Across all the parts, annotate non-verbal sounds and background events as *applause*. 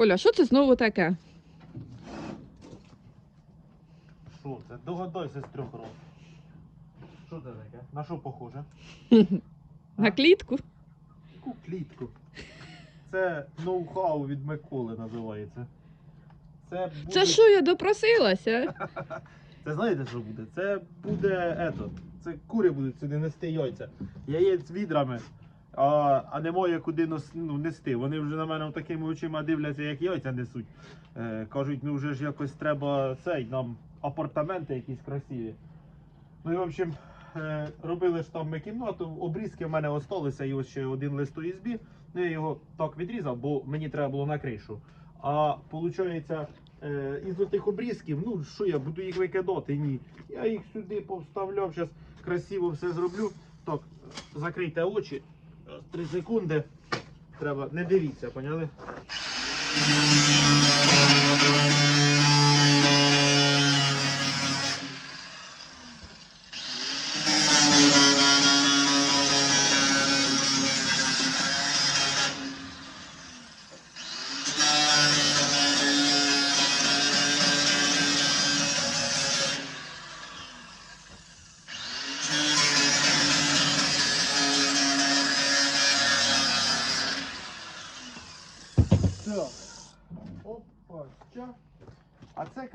Коля, що це знову таке? Що це? Догадайся з трьох років. Що це таке? На що похоже? На клітку? Яку клітку. Це ноу-хау від Миколи називається. Це буде... Це що я допросилася? *laughs* Це знаєте, що буде? Це буде ето. Це кури будуть сюди нести яйця. Яєць відрами, а, а немає куди нос, ну, нести. Вони вже на мене такими очима дивляться, як яйця несуть. Е, кажуть, ну вже ж якось треба цей, нам апартаменти якісь красиві. Ну і в общем, е, робили ж там ми кімнату, обрізки в мене осталися, і ось ще один лист ОСБ. Ну я його так відрізав, бо мені треба було на кришу. А виходить, е, із отих обрізків, ну що я буду їх викидати? Ні. Я їх сюди повставляв, зараз красиво все зроблю. Так, закрийте очі. Раз, Три секунди. Треба, не дивіться, поняли?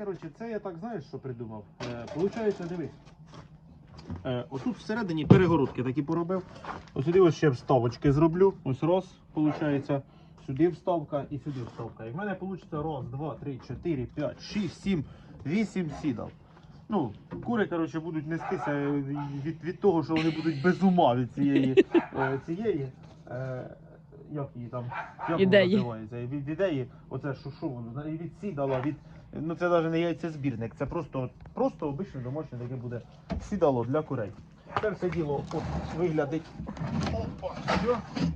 Коротше, це я так знаєш, що придумав. Е, получається, дивись. Е, отут всередині перегородки такі поробив. Ось сюди ось ще вставочки зроблю. Ось раз, виходить. Сюди вставка і сюди вставка. І в мене вийде раз, два, три, чотири, п'ять, шість, сім, вісім сідал. Ну, кури, коротше, будуть нестися від, від того, що вони будуть без ума від цієї, е, цієї е, як її там, як Ідеї. воно називається? Від ідеї, оце що, що воно, і від сідала, від, ну це навіть не яйцезбірник, це просто, просто обичне домашнє таке буде сідало для курей. Це все діло от, виглядить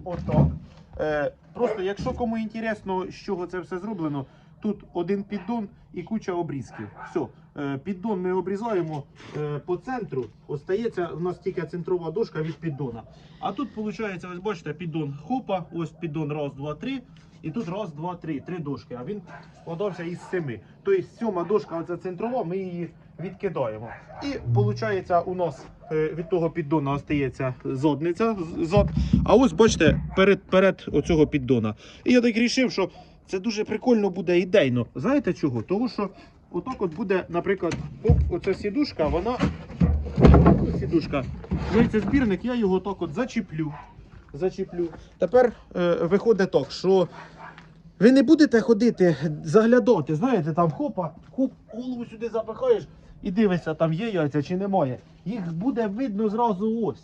отак. Е, просто, якщо кому інтересно, з чого це все зроблено, тут один піддон і куча обрізків. Все, піддон ми обрізаємо е, по центру. Остається в нас тільки центрова дошка від піддона. А тут виходить, ось бачите, піддон хопа, ось піддон раз, два, три. І тут раз, два, три, три дошки. А він складався із семи. Тобто сьома дошка, оця центрова, ми її відкидаємо. І виходить, у нас е, від того піддона остається зодниця. з- Зод. А ось бачите, перед, перед оцього піддона. І я так рішив, що це дуже прикольно буде ідейно. Знаєте чого? Тому що отак от буде, наприклад, оп, оця сідушка, вона. Сідушка. Яйця збірник, я його так от зачіплю. Зачіплю. Тепер е, виходить так, що ви не будете ходити, заглядати, знаєте, там хопа, хоп, голову сюди запихаєш і дивишся, там є яйця чи немає. Їх буде видно зразу ось.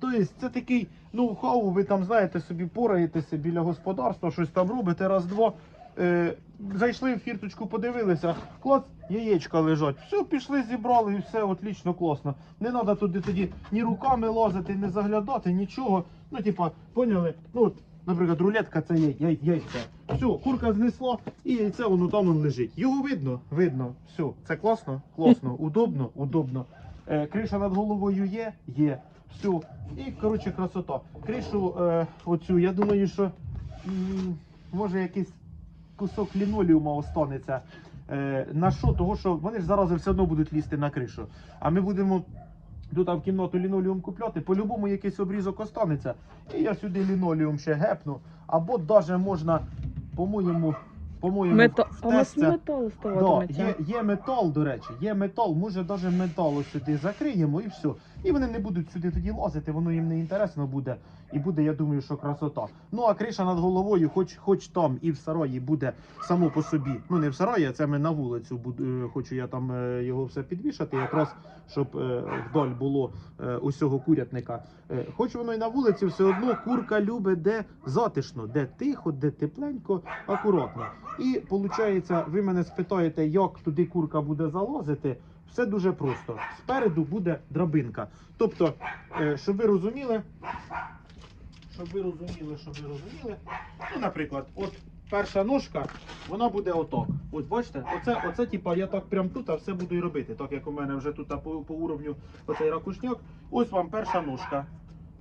Тобто це такий ноу-хау, ви там знаєте, собі пораєтеся біля господарства, щось там робите, раз-два. Е, зайшли в фірточку, подивилися, клац, яєчка лежать. Все, пішли, зібрали і все отлично, класно. Не треба туди тоді ні руками лазити, не заглядати, нічого. Ну, типа, поняли? Ну, от, наприклад, рулетка це є, яй, яйця. Все, курка знесла і яйце воно там воно лежить. Його видно? Видно. Все, це класно? Класно. *laughs* Удобно? Удобно. Е, криша над головою є? Є. Все. І, коротше, красота. Кришу е, оцю, я думаю, що м, може якийсь кусок лінолеума останеться. Е, на що? Того, що вони ж зараз все одно будуть лізти на кришу. А ми будемо тут в кімнату лінолеум купляти, по-любому якийсь обрізок останеться. І я сюди лінолеум ще гепну. Або навіть можна, по-моєму, по-моєму, Мета... у нас метал Да, ставатиметься. є, є метал, до речі, є метал, може навіть металу сюди закриємо і все. І вони не будуть сюди тоді лазити, воно їм не інтересно буде. І буде, я думаю, що красота. Ну а криша над головою, хоч хоч там і в сараї буде само по собі. Ну не в сараї, а це ми на вулицю буду, е, хочу я там е, його все підвішати, якраз щоб е, вдаль було усього курятника. Хоч воно і на вулиці, все одно курка любить де затишно, де тихо, де тепленько, акуратно. І виходить, ви мене спитаєте, як туди курка буде залазити. Все дуже просто. Спереду буде драбинка. Тобто, е, щоб ви розуміли, щоб ви розуміли, щоб ви розуміли. Ну, наприклад, от перша ножка, вона буде отак. Ось бачите, оце, оце типа, я так прям тут все буду і робити. Так як у мене вже тут по, по уровню оцей ракушняк. Ось вам перша ножка.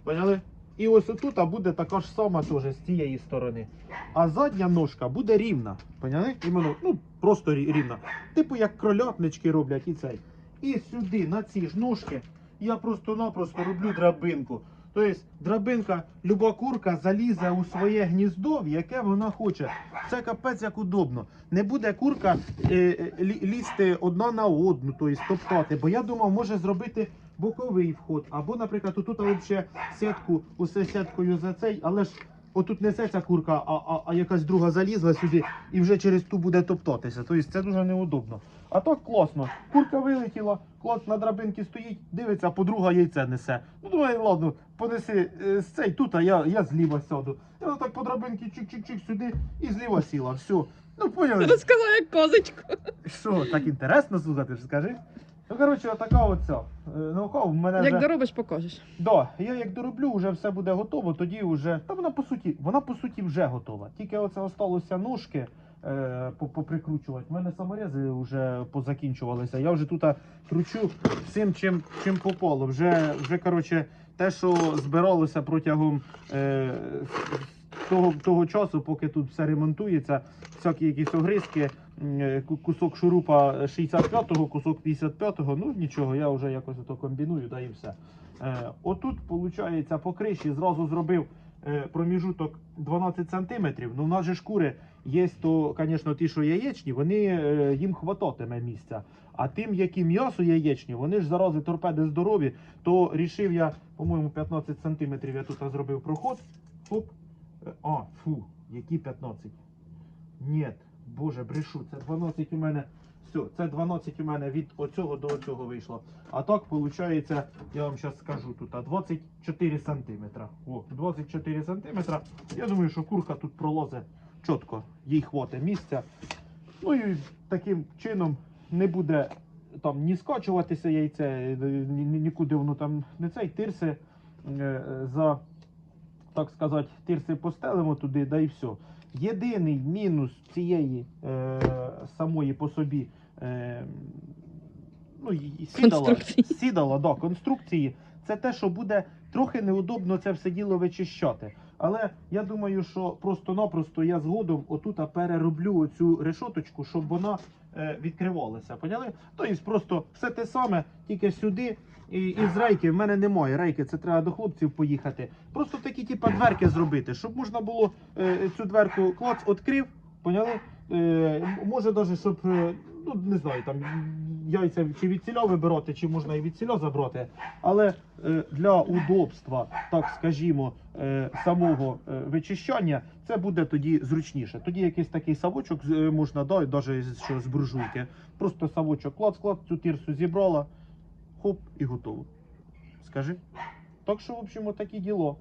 Поняли? І ось отут буде така ж сама теж з цієї сторони. А задня ножка буде рівна. Поняли? Іменно, ну, просто рі- рівна. Типу як кролятнички роблять і цей. І сюди, на ці ж ножки, я просто-напросто роблю драбинку. Тобто драбинка, люба курка залізе у своє гніздо, в яке вона хоче. Це капець як удобно. Не буде курка е, е, лі- лізти одна на одну, тобто топтати. Бо я думав, може зробити боковий вход. Або, наприклад, тут взагалі сітку, усе сіткою за цей, але ж отут несеться курка, а, а, а якась друга залізла сюди і вже через ту буде топтатися. Тобто це дуже неудобно. А так класно. Курка вилетіла, клас на драбинці стоїть, дивиться, а подруга яйце несе. Ну думаю, ладно, понеси е, з цей тут, а я, я зліва сяду. І вона так по драбинці чик-чик-чик сюди і зліва сіла. Все. Ну поняли. Розказала як козочку. Що, так інтересно слухати, скажи? Ну, коротше, отака оця. Е, Ноу-хау в мене Як вже... доробиш, покажеш. Да, я як дороблю, вже все буде готово, тоді вже. Та вона по суті, вона по суті вже готова. Тільки оце осталося ножки е, поприкручувати. У мене саморези вже позакінчувалися. Я вже тут кручу всім, чим, чим попало. Вже, вже коротше, те, що збиралося протягом е, того, того часу, поки тут все ремонтується, всякі якісь огризки, кусок шурупа 65-го, кусок 55-го, ну нічого, я вже якось ото комбіную, да і все. Е, отут, виходить, по криші зразу зробив е, проміжуток 12 см. Ну, в нас же шкури є, то, звісно, ті, що яєчні, вони е, їм хвататиме місця. А тим, які м'ясо яєчні, вони ж зарази торпеди здорові, то рішив я, по-моєму, 15 см я тут зробив проход. Хоп. Е, А, фу, які 15? Ні, боже, брешу, це 12 у мене. Все, це 12 у мене від оцього до оцього вийшло. А так, виходить, я вам зараз скажу тут, 24 сантиметра. О, 24 сантиметра. Я думаю, що курка тут пролозе чітко, їй хватить місця. Ну і таким чином не буде там ні скачуватися яйце, ні, ні- нікуди воно там не цей тирси е, за, так сказати, тирси постелимо туди, да і все. Єдиний мінус цієї е, самої по собі е, ну, сідала, Конструкції. сідала да, конструкції, це те, що буде трохи неудобно це все діло вичищати. Але я думаю, що просто-напросто я згодом отут перероблю оцю решоточку, щоб вона е, відкривалася. Поняли? Тобто просто все те саме, тільки сюди. І, і з рейки в мене немає рейки, це треба до хлопців поїхати. Просто такі, типа, дверки зробити, щоб можна було е, цю дверку клац відкрив, поняли? Е, може навіть, щоб, е, ну не знаю, там яйця чи від ціля вибирати, чи можна і від ціля забрати. Але е, для удобства, так скажімо, е, самого е, вичищання, це буде тоді зручніше. Тоді якийсь такий савочок е, можна дати, навіть що з буржуйки. Просто савочок клац, клац, цю тірсу зібрала, хоп, і готово. Скажи. Так що, в общем, такі діло.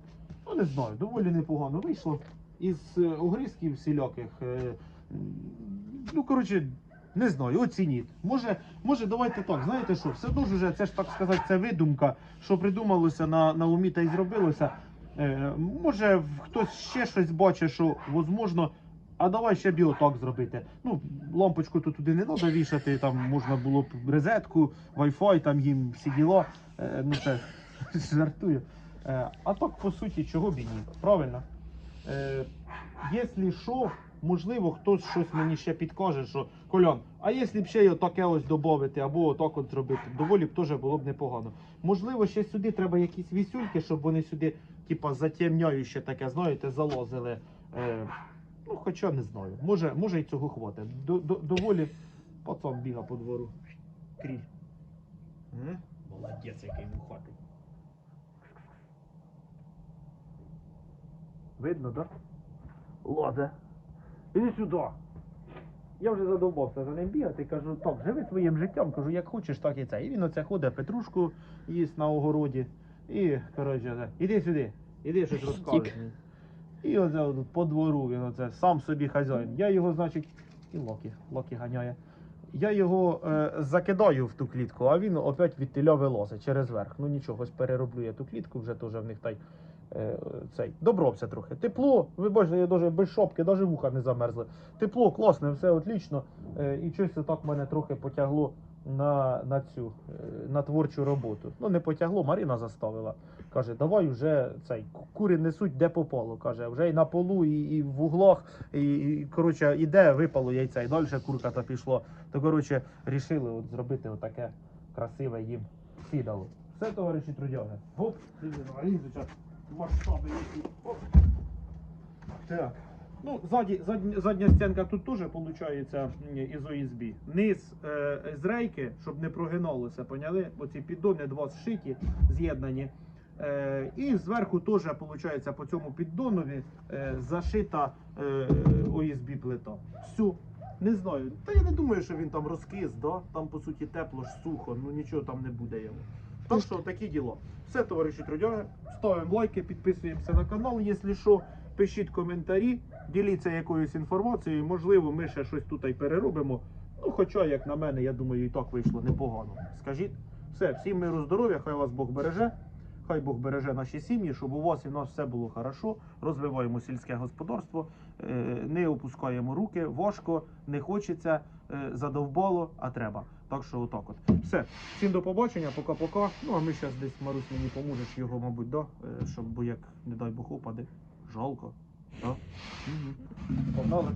Ну, не знаю, доволі непогано вийшло. Із е, огризків всіляких. е, ну, коротше, не знаю, оцініть. Може, може, давайте так, знаєте що, все ж вже, це ж так сказати, це видумка, що придумалося на, на умі та й зробилося. Е, може, хтось ще щось бачить, що можливо, а давай ще б і отак зробити. Ну, лампочку то туди не треба вішати, там можна було б розетку, Wi-Fi, там їм всі діла. Ну це *laughs* жартую. А так, по суті, чого б і ні. Правильно? Е, якщо що, можливо, хтось щось мені ще підкаже, що Колян, а якщо б ще й отаке ось додати, або отак от зробити, доволі б теж було б непогано. Можливо, ще сюди треба якісь вісюльки, щоб вони сюди, типа, затемняюче таке, знаєте, залазили. Е, ну, хоча не знаю. Може, може і цього хватить. До, до, доволі пацан біга по двору. Кріль. Молодець, який вухатий. Видно, так? Да? Лазе. Іди сюди. Я вже задовбався за ним бігати, кажу, так, живи своїм життям, кажу, як хочеш, так і це. І він оце ходить, петрушку їсть на огороді. І, коротше, іди сюди, іди щось розкажеш. І оце от по двору він оце сам собі хазяїн. Я його, значить, і Локі, Локі ганяє. Я його е, закидаю в ту клітку, а він опять від теля вилазить через верх. Ну нічого, ось перероблю я ту клітку, вже теж в них та й цей. Добровся трохи. Тепло, ви бачите, я навіть без шопки, навіть вуха не замерзли. Тепло, класне, все отлично. Е, і щось так мене трохи потягло на, на цю е, на творчу роботу. Ну не потягло, Маріна заставила. Каже, давай вже цей ку- кури несуть де попало. Каже, вже і на полу, і, і в углах, і, і коротше, іде, випало яйця, і далі курка та пішло. То коротше, рішили от зробити отаке красиве їм сідало. Все, товариші трудяги. Гоп, масштаби які. Так. Ну, ззаді, задня, задня стінка тут теж виходить із ОСБ. Низ е, з рейки, щоб не прогиналося, поняли? Оці піддони два зшиті, з'єднані. Е, і зверху теж, виходить, по цьому піддонові е, зашита е, ОСБ плита. Всю. Не знаю. Та я не думаю, що він там розкис, да? там по суті тепло ж сухо, ну нічого там не буде йому. Так що такі діло. Все, товариші трудяги. Ставимо лайки, підписуємося на канал, якщо що. Пишіть коментарі, діліться якоюсь інформацією. Можливо, ми ще щось тут і переробимо. Ну, хоча, як на мене, я думаю, і так вийшло непогано. Скажіть, все, всім миру, здоров'я, хай вас Бог береже. Хай Бог береже наші сім'ї, щоб у вас і в нас все було хорошо. Розвиваємо сільське господарство, е, не опускаємо руки, важко, не хочеться, е, задовбало, а треба. Так що отак от. Все, всім до побачення, пока-пока. Ну а ми зараз десь Марусь мені поможеш його, мабуть, да? е, щоб бо як, не дай Бог, упаде. Жалко. Да? Погнали.